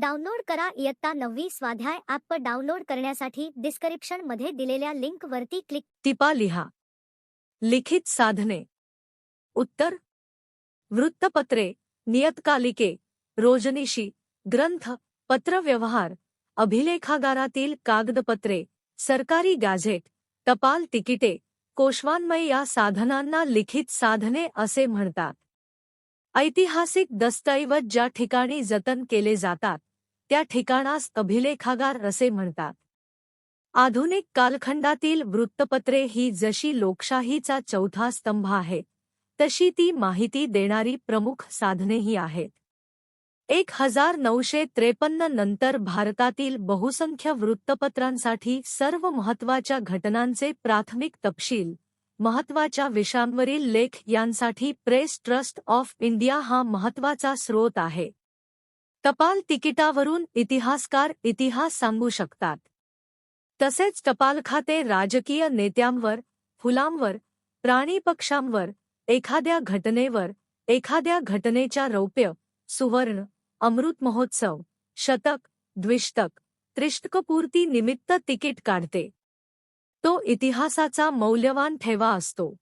Download करा इयत्ता नववी स्वाध्याय ॲप डाउनलोड करण्यासाठी डिस्क्रिप्शनमध्ये दिलेल्या लिंक वरती क्लिक टिपा लिहा. लिखित साधने. उत्तर. वृत्तपत्रे नियतकालिके रोजनिशी ग्रंथ पत्रव्यवहार अभिलेखागारातील कागदपत्रे सरकारी गॅझेट टपाल तिकिटे कोशवान्मय या साधनांना लिखित साधने असे म्हणतात. ऐतिहासिक दस्तऐवज ज्या ठिकाणी जतन केले जातात. त्या ठिकाणास अभिलेखागार असे म्हणतात. आधुनिक कालखंडातील वृत्तपत्रे ही जशी लोकशाहीचा चौथा स्तंभ आहे तशी ती माहिती देणारी प्रमुख साधनेही आहेत. एक हजार नऊशे त्रेपन्न नंतर भारतातील बहुसंख्य वृत्तपत्रांसाठी सर्व महत्त्वाच्या घटनांचे प्राथमिक तपशील महत्त्वाच्या विषयांवरील लेख यांसाठी प्रेस ट्रस्ट ऑफ इंडिया हा महत्त्वाचा स्रोत आहे. टपाल तिकिटावरून इतिहासकार इतिहास सांगू शकतात. तसेच टपाल खाते राजकीय नेत्यांवर फुलांवर प्राणीपक्षांवर एखाद्या घटनेवर एखाद्या घटनेच्या रौप्य सुवर्ण अमृत महोत्सव शतक द्विष्टक त्रिष्टकपूर्ती निमित्त तिकीट काढते. तो इतिहासाचा मौल्यवान ठेवा असतो.